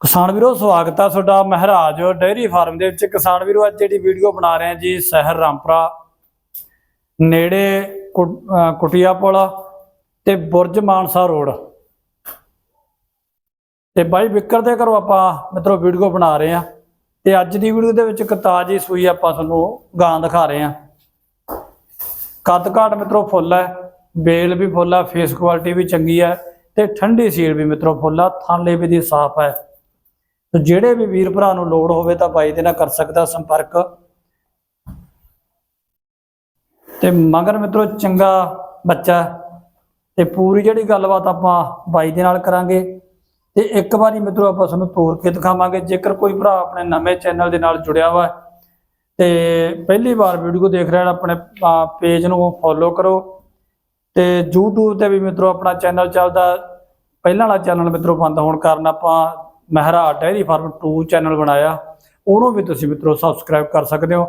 ਕਿਸਾਨ ਵੀਰੋ, ਸਵਾਗਤ ਆ ਤੁਹਾਡਾ ਮਹਾਰਾਜ ਡੇਅਰੀ ਫਾਰਮ ਦੇ ਵਿੱਚ। ਕਿਸਾਨ ਵੀਰੋ, ਅੱਜ ਜਿਹੜੀ ਵੀਡੀਓ ਬਣਾ ਰਹੇ ਆ ਜੀ, ਸ਼ਹਿਰ ਰਾਮਪਰਾ, ਨੇੜੇ ਕੁ- ਪੁਲ ਤੇ ਬੁਰਜ ਮਾਨਸਾ ਰੋਡ। ਤੇ ਬਾਈ ਵਿਕਰ ਦੇ ਘਰੋਂ ਆਪਾਂ ਮਿੱਤਰੋ ਵੀਡੀਓ ਬਣਾ ਰਹੇ ਆ। ਤੇ ਅੱਜ ਦੀ ਵੀਡੀਓ ਦੇ ਵਿੱਚ ਇੱਕ ਤਾਜੀ ਸੂਈ ਆਪਾਂ ਤੁਹਾਨੂੰ ਗਾਂ ਦਿਖਾ ਰਹੇ ਆ। ਕੱਦ ਕਾਠ ਮਿੱਤਰੋ ਫੁੱਲ ਹੈ ਬੇਲ ਵੀ ਫੁੱਲ ਹੈ ਫੇਸ ਕੁਆਲਿਟੀ ਵੀ ਚੰਗੀ ਹੈ ਤੇ ਠੰਡੀ ਸੀਲ ਵੀ ਮਿੱਤਰੋ ਫੁੱਲ ਆ ਥਾਲੇ ਵੀ ਦੀ ਸਾਫ਼ ਹੈ ਤੇ ਜਿਹੜੇ ਵੀ ਵੀਰ ਭਰਾ ਨੂੰ ਲੋੜ ਹੋਵੇ ਤਾਂ ਬਾਈ ਦੇ ਨਾਲ ਕਰ ਸਕਦਾ ਸੰਪਰਕ। ਤੇ ਮਗਰ ਮਿੱਤਰੋ, ਚੰਗਾ ਬੱਚਾ ਹੈ। ਤੇ ਪੂਰੀ ਜਿਹੜੀ ਗੱਲਬਾਤ ਆਪਾਂ ਬਾਈ ਦੇ ਨਾਲ ਕਰਾਂਗੇ। ਤੇ ਇੱਕ ਵਾਰੀ ਮਿੱਤਰੋ, ਆਪਾਂ ਤੁਹਾਨੂੰ ਤੋਰ ਕੇ ਦਿਖਾਵਾਂਗੇ। ਜੇਕਰ ਕੋਈ ਭਰਾ ਆਪਣੇ ਨਵੇਂ ਚੈਨਲ ਦੇ ਨਾਲ ਜੁੜਿਆ ਹੋਇਆ ਤੇ ਪਹਿਲੀ ਵਾਰ ਵੀਡੀਓ ਦੇਖ ਰਿਹਾ ਹੈ, ਆਪਣੇ ਪੇਜ ਨੂੰ ਫੋਲੋ ਕਰੋ। ਤੇ YouTube ਤੇ ਵੀ ਮਿੱਤਰੋ, ਆਪਣਾ ਚੈਨਲ ਚੱਲਦਾ। ਪਹਿਲਾਂ ਵਾਲਾ ਚੈਨਲ ਮਿੱਤਰੋ, ਬੰਦ ਹੋਣ ਕਾਰਨ ਆਪਾਂ ਮਹਿਰਾ ਡੈਰੀ ਫਾਰਮ 2 ਚੈਨਲ ਬਣਾਇਆ, ਉਹਨੂੰ ਵੀ ਤੁਸੀਂ ਮਿੱਤਰੋ ਸਬਸਕ੍ਰਾਈਬ ਕਰ ਸਕਦੇ ਹੋ,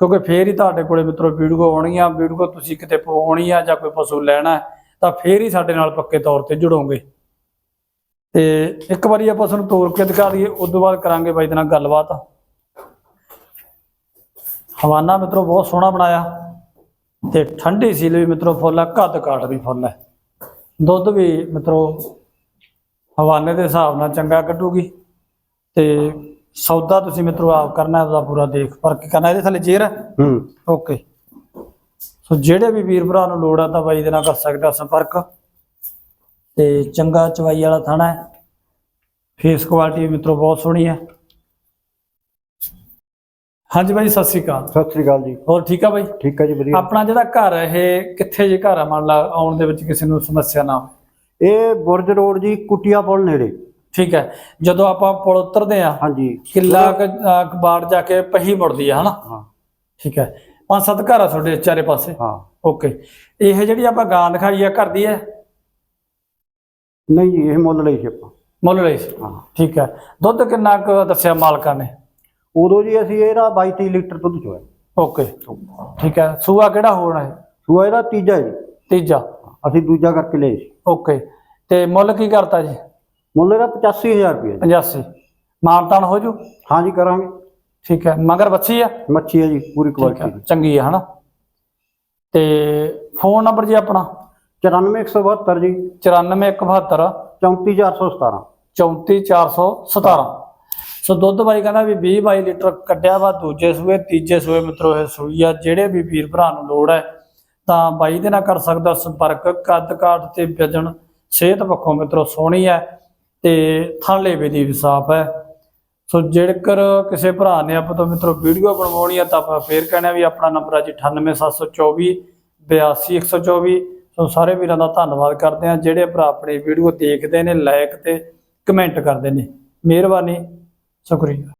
ਕਿਉਂਕਿ ਫੇਰ ਹੀ ਤੁਹਾਡੇ ਕੋਲੇ ਮਿੱਤਰੋ ਵੀਡੀਓ ਆਉਣਗੀਆਂ ਵੀਡੀਓ ਤੁਸੀਂ ਕਿਤੇ ਪਾਉਣੀ ਆ ਜਾਂ ਕੋਈ ਪਸ਼ੂ ਲੈਣਾ ਤਾਂ ਫੇਰ ਹੀ ਸਾਡੇ ਨਾਲ ਪੱਕੇ ਤੌਰ ਤੇ ਜੁੜੋਗੇ। ਤੇ ਇੱਕ ਵਾਰੀ ਆਪਾਂ ਤੁਹਾਨੂੰ ਤੋਰ ਕੇ ਦਿਖਾ ਦਈਏ, ਉਸ ਤੋਂ ਬਾਅਦ ਕਰਾਂਗੇ ਬਾਈ ਦੇ ਨਾਲ ਗੱਲਬਾਤ। ਹਵਾਨਾ ਮਿੱਤਰੋ ਬਹੁਤ ਸੋਹਣਾ ਬਣਾਇਆ, ਤੇ ਠੰਡੀ ਸੀਲ ਵੀ ਮਿੱਤਰੋ ਫੁੱਲ ਹੈ ਕੱਦ ਕਾਟ ਵੀ ਫੁੱਲ ਹੈ ਦੁੱਧ ਵੀ ਮਿੱਤਰੋ ਹਵਾਨੇ ਦੇ ਹਿਸਾਬ ਨਾਲ ਚੰਗਾ ਕੱਢੂਗੀ ਤੇ ਸੌਦਾ ਤੁਸੀਂ ਮਿੱਤਰੋ ਆਪ ਕਰਨਾ ਉਹਦਾ ਪੂਰਾ ਦੇਖ ਪਰਖ ਕਰਨਾ ਇਹਦੇ ਥੱਲੇ ਜੇਰ ਹੈ? ਹੂੰ। ਓਕੇ। ਸੋ ਜਿਹੜੇ ਵੀ ਵੀਰ ਭਰਾ ਨੂੰ ਲੋੜ ਆ ਤਾਂ ਬਾਈ ਦੇ ਨਾਲ ਕਰ ਸਕਦਾ ਸੰਪਰਕ। ਤੇ ਚੰਗਾ ਚਵਾਈ ਵਾਲਾ ਥਾਣਾ ਹੈ। ਫੇਸ ਕੁਆਲਿਟੀ ਮਿੱਤਰੋ ਬਹੁਤ ਸੋਹਣੀ ਹੈ। ਹਾਂਜੀ ਬਾਈ ਸਤਿ ਸ਼੍ਰੀ ਅਕਾਲ। ਸਤਿ ਸ੍ਰੀ ਅਕਾਲ ਜੀ। ਹੋਰ ਠੀਕ ਆ ਬਾਈ? ਠੀਕ ਹੈ ਜੀ ਵਧੀਆ। ਆਪਣਾ ਜਿਹੜਾ ਘਰ ਹੈ ਇਹ ਕਿੱਥੇ ਜੇ ਘਰ ਆ? ਮੰਨ ਲਾ ਆਉਣ ਦੇ ਵਿੱਚ ਕਿਸੇ ਨੂੰ ਸਮੱਸਿਆ ਨਾ ਹੋਵੇ। ਇਹ ਬੁਰਜ ਰੋਡ ਜੀ ਕੁਟੀਆ ਪੁਲ ਨੇੜੇ। ਠੀਕ ਹੈ। ਜਦੋਂ ਆਪਾਂ ਪੁਲ ਉਤਰਦੇ ਆ ਹਾਂਜੀ। ਕਿੱਲਾ ਬਾੜ ਜਾ ਕੇ ਪਹੀ ਮੁੜਦੀ ਆ ਹਨਾ? ਹਾਂ। ਠੀਕ ਹੈ। ਪੰਜ ਸੱਤ ਘਰ ਆ ਤੁਹਾਡੇ ਚਾਰੇ ਪਾਸੇ। ਹਾਂ। ਓਕੇ। ਇਹ ਜਿਹੜੀ ਆਪਾਂ ਗਾਂ ਦਿਖਾਈ ਆ ਘਰ ਦੀ ਹੈ? ਨਹੀਂ ਜੀ ਇਹ ਮੁੱਲ ਲਈ ਸੀ ਆਪਾਂ। ਮੁੱਲ ਲਈ ਸੀ। ਹਾਂ। ਠੀਕ ਹੈ। ਦੁੱਧ ਕਿੰਨਾ ਕੁ ਦੱਸਿਆ ਮਾਲਕਾਂ ਨੇ? ਉਦੋਂ ਜੀ ਅਸੀਂ ਇਹਦਾ 22 23 ਲੀਟਰ ਦੁੱਧ ਚੋਇਆ। ਓਕੇ। ਠੀਕ ਹੈ। ਸੂਆ ਕਿਹੜਾ ਹੋਣਾ ਹੈ? ਸੂਆ ਇਹਦਾ ਤੀਜਾ ਜੀ। ਤੀਜਾ। ਅਸੀਂ ਦੂਜਾ ਕਰਕੇ ਲਏ ਸੀ। ਓਕੇ। ਤੇ ਮੁੱਲ ਕੀ ਕਰਤਾ ਜੀ? ਮੁੱਲ ਇਹਦਾ 85000 ਰੁਪਏ ਜੀ। 85 ਮਾਨਤਾਨ ਹੋ ਜੂ? ਹਾਂ ਜੀ ਕਰਾਂਗੇ। ਠੀਕ ਹੈ। ਮਗਰ ਬੱਚੀ ਆ? ਮੱਛੀ ਹੈ ਜੀ ਪੂਰੀ ਠੀਕ ਹੈ। ਕੁਆਲਿਟੀ ਦੀ। ਚੰਗੀ ਹੈ ਹਨਾ? ਤੇ ਫੋਨ ਨੰਬਰ ਜੀ ਆਪਣਾ? 94172 ਜੀ। 94172 34417 34417 ਸੋ ਦੁੱਧ ਬਾਈ ਕਹਿੰਦਾ ਵੀ 20 22 ਲੀਟਰ ਕੱਢਿਆ ਵਾ ਦੂਜੇ ਸੂਏ ਤੀਜੇ ਸੂਏ ਮਿੱਤਰੋ ਇਹ ਸੂਈ ਆ ਜਿਹੜੇ ਵੀ ਵੀਰ ਭਰਾ ਨੂੰ ਲੋੜ ਹੈ ਤਾਂ ਬਾਈ ਦੇ ਨਾਲ ਕਰ ਸਕਦਾ ਸੰਪਰਕ, ਕੱਦ ਕਾਠ ਤੇ ਵਜਨ ਸਿਹਤ ਪੱਖੋਂ ਮਿੱਤਰੋ ਸੋਹਣੀ ਹੈ ਤੇ ਥਾਲੇ ਵੀ ਦੀ ਵੀ ਸਾਫ਼ ਹੈ। ਸੋ ਜੇਕਰ ਕਿਸੇ ਭਰਾ ਨੇ ਆਪਾਂ ਤੋਂ ਮਿੱਤਰੋ ਵੀਡੀਓ ਬਣਵਾਉਣੀ ਹੈ ਤਾਂ ਆਪਾਂ ਫੇਰ ਕਹਿਣਾ ਵੀ ਆਪਣਾ ਨੰਬਰ ਆ ਜੀ 98724 82124 ਸੋ ਸਾਰੇ ਵੀਰਾਂ ਦਾ ਧੰਨਵਾਦ ਕਰਦੇ ਹਾਂ, ਜਿਹੜੇ ਭਰਾ ਆਪਣੀ ਵੀਡੀਓ ਦੇਖਦੇ ਨੇ ਲਾਇਕ ਤੇ ਕਮੈਂਟ ਕਰਦੇ ਨੇ। ਮਿਹਰਬਾਨੀ ਸ਼ੁਕਰੀਆ